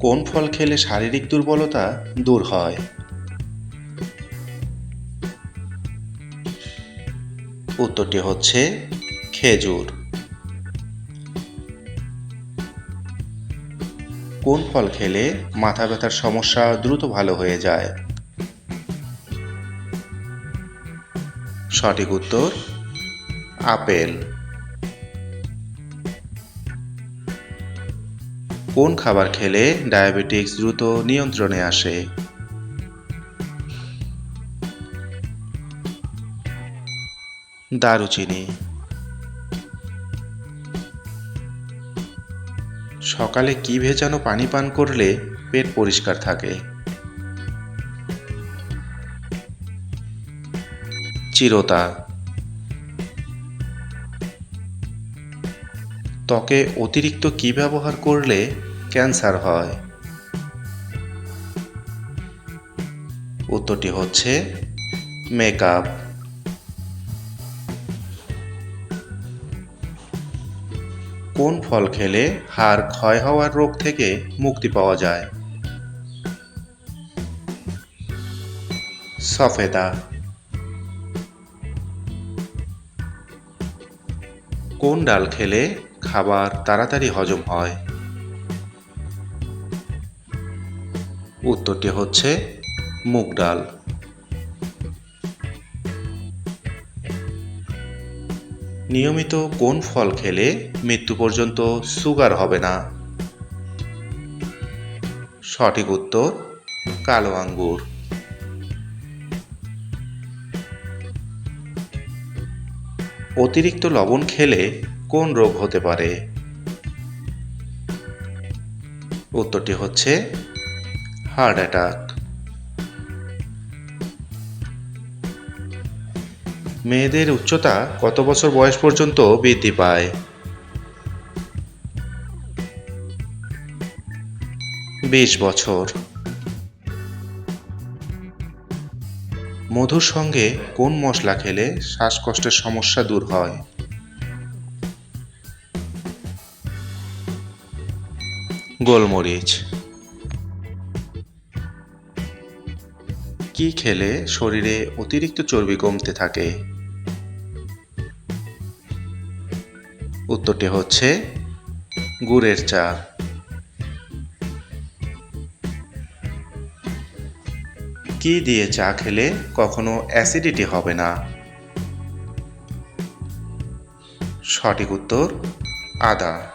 কোন ফল খেলে শারীরিক দুর্বলতা দূর হয়? উত্তরটি হচ্ছে খেজুর। কোন ফল খেলে মাথা ব্যথার সমস্যা দ্রুত ভালো হয়ে যায়? সঠিক উত্তর, আপেল। কোন খাবার খেলে ডায়াবেটিক্স দ্রুত নিয়ন্ত্রণে আসে? দারুচিনি। সকালে কি ভেজানো পানি পান করলে পেট পরিষ্কার থাকে? চিরতা। ত্বকে অতিরিক্ত কি ব্যবহার করলে ক্যান্সার হয়। উত্তরটি হচ্ছে মেকআপ। কোন ফল খেলে হাড় ক্ষয় হওয়ার রোগ থেকে মুক্তি পাওয়া যায়? সফেদা। কোন ডাল খেলে খাবার তাড়াতাড়ি হজম হয়? উত্তরটি হচ্ছে মুগ ডাল। নিয়মিত কোন ফল খেলে মৃত্যু পর্যন্ত সুগার হবে না? সঠিক উত্তর, কালো আঙ্গুর। অতিরিক্ত লবণ খেলে কোন রোগ হতে পারে? উত্তরটি হচ্ছে হার্ট অ্যাটাক। মেয়েদের উচ্চতা কত বছর বয়স পর্যন্ত বৃদ্ধি পায়? বিশ বছর। মধুর সঙ্গে কোন মশলা খেলে শ্বাসকষ্টের সমস্যা দূর হয়? গোলমরিচ। কি খেলে শরীরে অতিরিক্ত চর্বি কমতে থাকে? উত্তরটি হচ্ছে গুড়ের চা। কি দিয়ে চা খেলে কখনো অ্যাসিডিটি হবে না? সঠিক উত্তর, আদা।